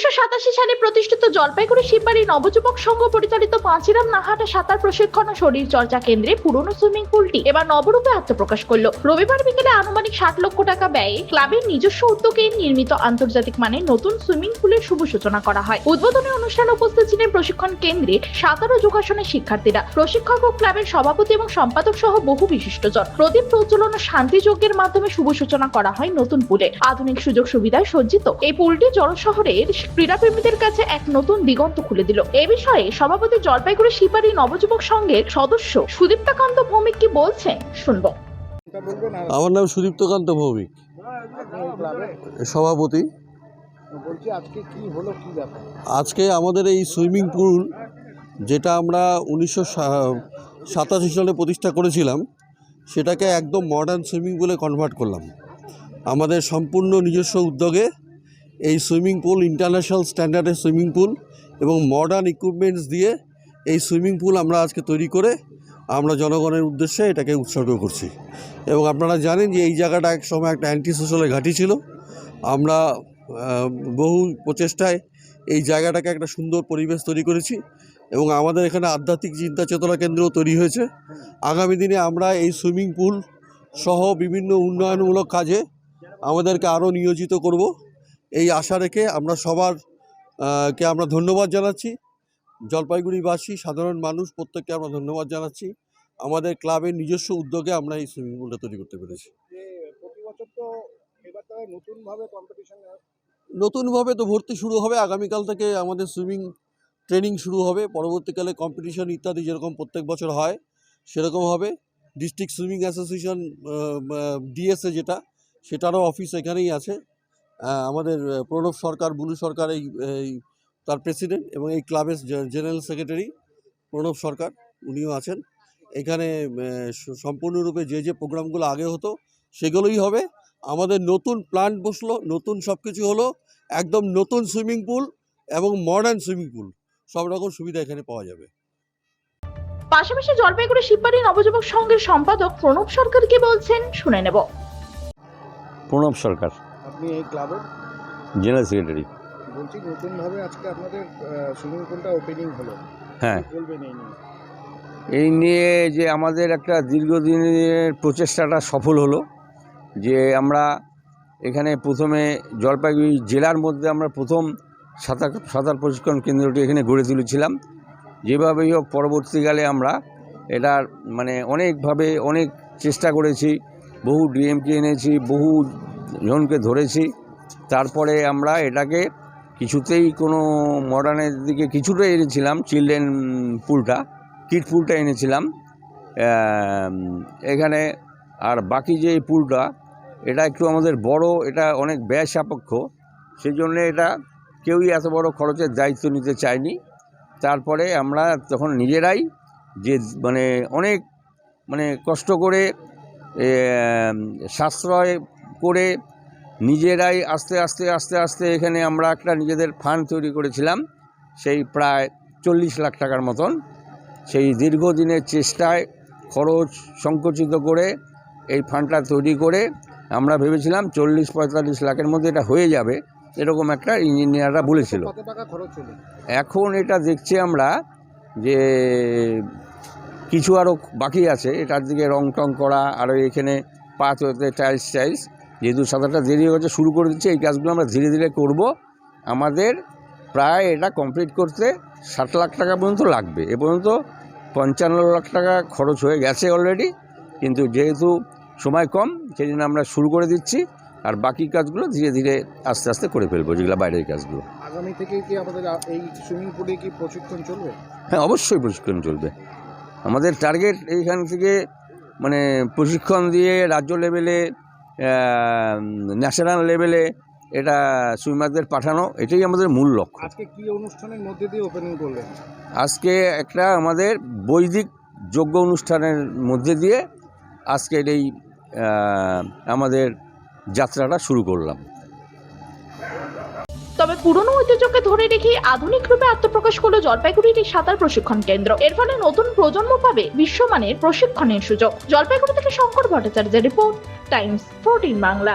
উনিশশো সাতাশি সালে প্রতিষ্ঠিত জলপাইগুড়ি শিববাড়ি নবযুবক সংঘ পরিচালিত পাঁচিরাম নাহাটা সাঁতার প্রশিক্ষণ ও শরীর চর্চা কেন্দ্রে পুরনো সুইমিং পুলটি এবার নবরূপে আত্মপ্রকাশ করল। রবিবার বিকেলে আনুমানিক ষাট লক্ষ টাকা ব্যয়ে ক্লাবের নিজস্ব উদ্যোগে নির্মিত আন্তর্জাতিক মানের নতুন সুইমিং পুলের শুভ সূচনা করা হয়। উদ্বোধনী অনুষ্ঠানে উপস্থিত ছিলেন প্রশিক্ষণ কেন্দ্রে সাঁতার ও যোগাসনের শিক্ষার্থীরা। প্রশিক্ষক ও ক্লাবের সভাপতি এবং সম্পাদক সহ বহু বিশিষ্টজন। প্রদীপ প্রজ্বলন ও শান্তি যজ্ঞের মাধ্যমে শুভ সূচনা করা হয় নতুন পুলে। আধুনিক সুযোগ সুবিধায় সজ্জিত। এই পুলটি জল শহরের ক্রীড়াপ্রেমীদের কাছে এক নতুন দিগন্ত খুলে দিল। এ বিষয়ে সভাপতি জলপাইগুড়ি শিপারি নবযুবক সংঘের সদস্য সুদীপ্তাকান্ত ভৌমিক কি বলছেন? শুনব। আমার নাম সুদীপ্তকান্ত ভৌমিক। সভাপতি। আজকে কি হলো কি ব্যাপার? আজকে আমাদের এই সুইমিং পুল যেটা আমরা উনিশশো সাতাশি সালে প্রতিষ্ঠা করেছিলাম সেটাকে একদম মডার্ন সুইমিং পুলে কনভার্ট করলাম। আমাদের সম্পূর্ণ নিজস্ব উদ্যোগে এই সুইমিং পুল, ইন্টারন্যাশনাল স্ট্যান্ডার্ডের সুইমিং পুল এবং মডার্ন ইকুইপমেন্টস দিয়ে এই সুইমিং পুল আমরা আজকে তৈরি করে আমরা জনগণের উদ্দেশ্যে এটাকে উৎসর্গ করছি। এবং আপনারা জানেন যে এই জায়গাটা এক সময় একটা অ্যান্টি সোশ্যালের ঘাঁটি ছিল। আমরা বহু প্রচেষ্টায় এই জায়গাটাকে একটা সুন্দর পরিবেশ তৈরি করেছি এবং আমাদের এখানে আধ্যাত্মিক চিন্তা চেতনা কেন্দ্রও তৈরি হয়েছে। আগামী দিনে আমরা এই সুইমিং পুল সহ বিভিন্ন উন্নয়নমূলক কাজে আমাদেরকে আরও নিয়োজিত করব। এই আশা রেখে আমরা সবার কে আমরা ধন্যবাদ জানাচ্ছি। জলপাইগুড়িবাসী সাধারণ মানুষ প্রত্যেককে আমরা ধন্যবাদ জানাচ্ছি। আমাদের ক্লাবের নিজস্ব উদ্যোগে আমরা এই সুইমিং পুলটা তৈরি করতে পেরেছি। নতুনভাবে তো ভর্তি শুরু হবে। আগামীকাল থেকে আমাদের সুইমিং ট্রেনিং শুরু হবে। পরবর্তীকালে কম্পিটিশন ইত্যাদি যেরকম প্রত্যেক বছর হয় সেরকম হবে। ডিস্ট্রিক্ট সুইমিং অ্যাসোসিয়েশন ডিএসএ যেটা সেটারও অফিস এখানেই আছে। আমাদের প্রণব সরকার বুলু সরকার এই এই তার প্রেসিডেন্ট এবং এই ক্লাবের জেনারেল সেক্রেটারি প্রণব সরকার উনিও আছেন। এখানে সম্পূর্ণরূপে যে যে প্রোগ্রামগুলো আগে হতো সেগুলোই হবে। আমাদের নতুন প্ল্যান্ট বসল নতুন সব কিছু হলো একদম নতুন সুইমিং পুল এবং মডার্ন সুইমিং পুল সব রকম সুবিধা এখানে পাওয়া যাবে। পাশাপাশি জলপাইগুড়ি শিববাড়ি নবযুবক সংঘের সম্পাদক প্রণব সরকার কি বলছেন শুনে নেব। প্রণব সরকার। আপনি এই ক্লাবের জেনারেল সেক্রেটারি। বলছি নতুন ভাবে আজকে আপনাদের সুইমিং পুলটা ওপেনিং হলো। হ্যাঁ। বলবেন এই নিয়ে? এই নিয়ে যে আমাদের একটা দীর্ঘদিনের প্রচেষ্টাটা সফল হলো যে আমরা এখানে প্রথমে জলপাইগুড়ি জেলার মধ্যে আমরা প্রথম সাঁতার সাঁতার প্রশিক্ষণ কেন্দ্রটি এখানে গড়ে তুলেছিলাম। যেভাবেই হোক পরবর্তীকালে আমরা এটার মানে অনেকভাবে অনেক চেষ্টা করেছি বহু ডিএমকে এনেছি বহু জনকে ধরেছি। তারপরে আমরা এটাকে কিছুতেই কোনো মডার্নের দিকে কিছুটা এনেছিলাম, চিলড্রেন পুলটা কিড পুলটা এনেছিলাম। এখানে আর বাকি যে পুলটা, এটা একটু আমাদের বড়, এটা অনেক ব্যয় সাপেক্ষ সেই জন্য এটা কেউই এত বড় খরচের দায়িত্ব নিতে চায়নি। তারপরে আমরা তখন নিজেরাই যে মানে অনেক মানে কষ্ট করে সাশ্রয় করে নিজেরাই আস্তে আস্তে আস্তে আস্তে এখানে আমরা একটা নিজেদের ফান্ড তৈরি করেছিলাম। সেই প্রায় চল্লিশ লাখ টাকার মতন। সেই দীর্ঘদিনের চেষ্টায় খরচ সংকুচিত করে এই ফান্ডটা তৈরি করে আমরা ভেবেছিলাম চল্লিশ পঁয়তাল্লিশ লাখের মধ্যে এটা হয়ে যাবে। এরকম একটা ইঞ্জিনিয়াররা বলেছিল। এখন এটা দেখছি আমরা যে কিছু আরও বাকি আছে। এটার দিকে রং টং করা আরও এখানে পাত হতে টাইলস টাইলস যেহেতু সাঁতারটা দেরি হয়ে গেছে শুরু করে দিচ্ছে। এই কাজগুলো আমরা ধীরে ধীরে করব। আমাদের প্রায় এটা কমপ্লিট করতে ষাট লাখ টাকা পর্যন্ত লাগবে। এ পর্যন্ত পঞ্চান্ন লাখ টাকা খরচ হয়ে গেছে অলরেডি কিন্তু যেহেতু সময় কম সেই জন্য আমরা শুরু করে দিচ্ছি আর বাকি কাজগুলো ধীরে ধীরে আস্তে আস্তে করে ফেলব যেগুলো বাইরের কাজগুলো। আগামী থেকে কি আমাদের এই সুইমিং পুলে কি প্রশিক্ষণ চলবে? হ্যাঁ অবশ্যই প্রশিক্ষণ চলবে। আমাদের টার্গেট এইখান থেকে মানে প্রশিক্ষণ দিয়ে রাজ্য লেভেলে ন্যাশনাল লেভেলে এটা সুইমারদের পাঠানো এটাই আমাদের মূল লক্ষ্য। আজকে কি অনুষ্ঠানের মধ্যে দিয়ে ওপেনিং করলেন? আজকে একটা আমাদের বৈদিক যোগ্য অনুষ্ঠানের মধ্যে দিয়ে আজকের এই আমাদের যাত্রাটা শুরু করলাম। তবে পুরনো ঐতিহ্যকে ধরে রেখে আধুনিক রূপে আত্মপ্রকাশ করল জলপাইগুড়ির সাঁতার প্রশিক্ষণ কেন্দ্র। এর ফলে নতুন প্রজন্ম পাবে বিশ্বমানের প্রশিক্ষণের সুযোগ। জলপাইগুড়ি থেকে শঙ্কর ভট্টাচার্যের রিপোর্ট, টাইমস ফোরটিন বাংলা।